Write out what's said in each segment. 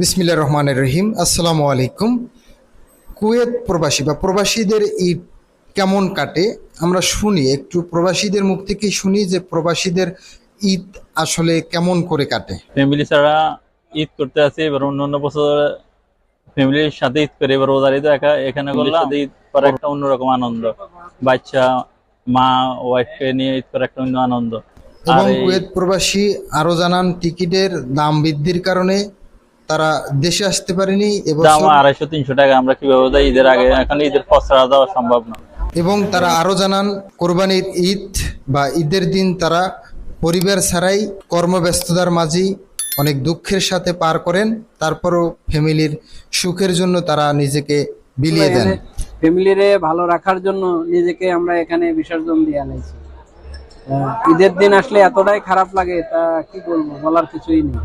বিসমিল্লা রহমানের রহিম। আসসালামু আলাইকুম। কুয়েত প্রবাসী বা প্রবাসীদের ঈদ কেমন কাটে? আমরা শুনি একটু প্রবাসীদের মুখ থেকেই শুনি যে প্রবাসীদের ঈদ আসলে কেমন করে কাটে। ফ্যামিলি ছাড়া ঈদ করতে আসি এবার অন্য অন্য বছর ফ্যামিলির সাথে ঈদ করে এবার রোজার ঈদ একা এখানে করলাম। ঈদ করা একটা অন্যরকম আনন্দ। বাচ্চা মা ওয়াইফকে নিয়ে ঈদ করা একটা অন্য আনন্দ। এবং কুয়েত প্রবাসী আরও জানান টিকিটের দাম বৃদ্ধির কারণে তারা দেশে আসতে পারেনি এবছর আড়াইশো তিনশো টাকা আমরা কীভাবে ঈদের আগে এখন ঈদের খসড়া দেওয়া সম্ভব না। এবং তারা আরও জানান কোরবানির ঈদ বা ঈদের দিন তারা পরিবার ছাড়াই কর্মব্যস্ততার মাঝেই অনেক দুঃখের সাথে পার করেন তারপরও ফ্যামিলির সুখের জন্য তারা নিজেকে বিলিয়ে দেন। ফ্যামিলিরে ভালো রাখার জন্য নিজেকে আমরা এখানে বিসর্জন দিয়ে আনাইছি ঈদের দিন আসলে এতটাই খারাপ লাগে তা কি বলব? বলার কিছুই নেই।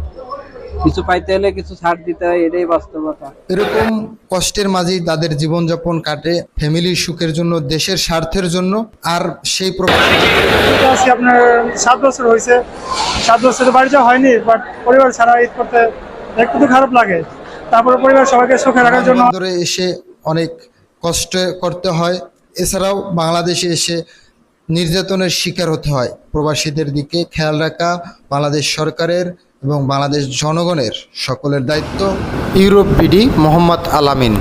কিছু পাইতে হলে কিছু ছাড় দিতে হয় এটাই বাস্তবতা। এরকম কষ্টের মাঝেই তাদের জীবনযাপন কাটে ফ্যামিলির সুখের জন্য দেশের স্বার্থের জন্য আর সেই প্রকার আপনার সাত বছর হয়েছে সাত বছর বাড়ি যাওয়া হয়নি বাট পরিবার ছাড়া ঈদ করতে একটু তো খারাপ লাগে। তারপরে পরিবার সবাইকে সুখে রাখার জন্য ধরে এসে অনেক কষ্ট করতে হয়। এছাড়াও বাংলাদেশে এসে নির্যাতনের শিকার হতে হয়। প্রবাসীদের দিকে খেয়াল রাখা বাংলাদেশ সরকারের এবং বাংলাদেশ জনগণের সকলের দায়িত্ব। ইউরোপ বিডি মোহাম্মদ আলামিন।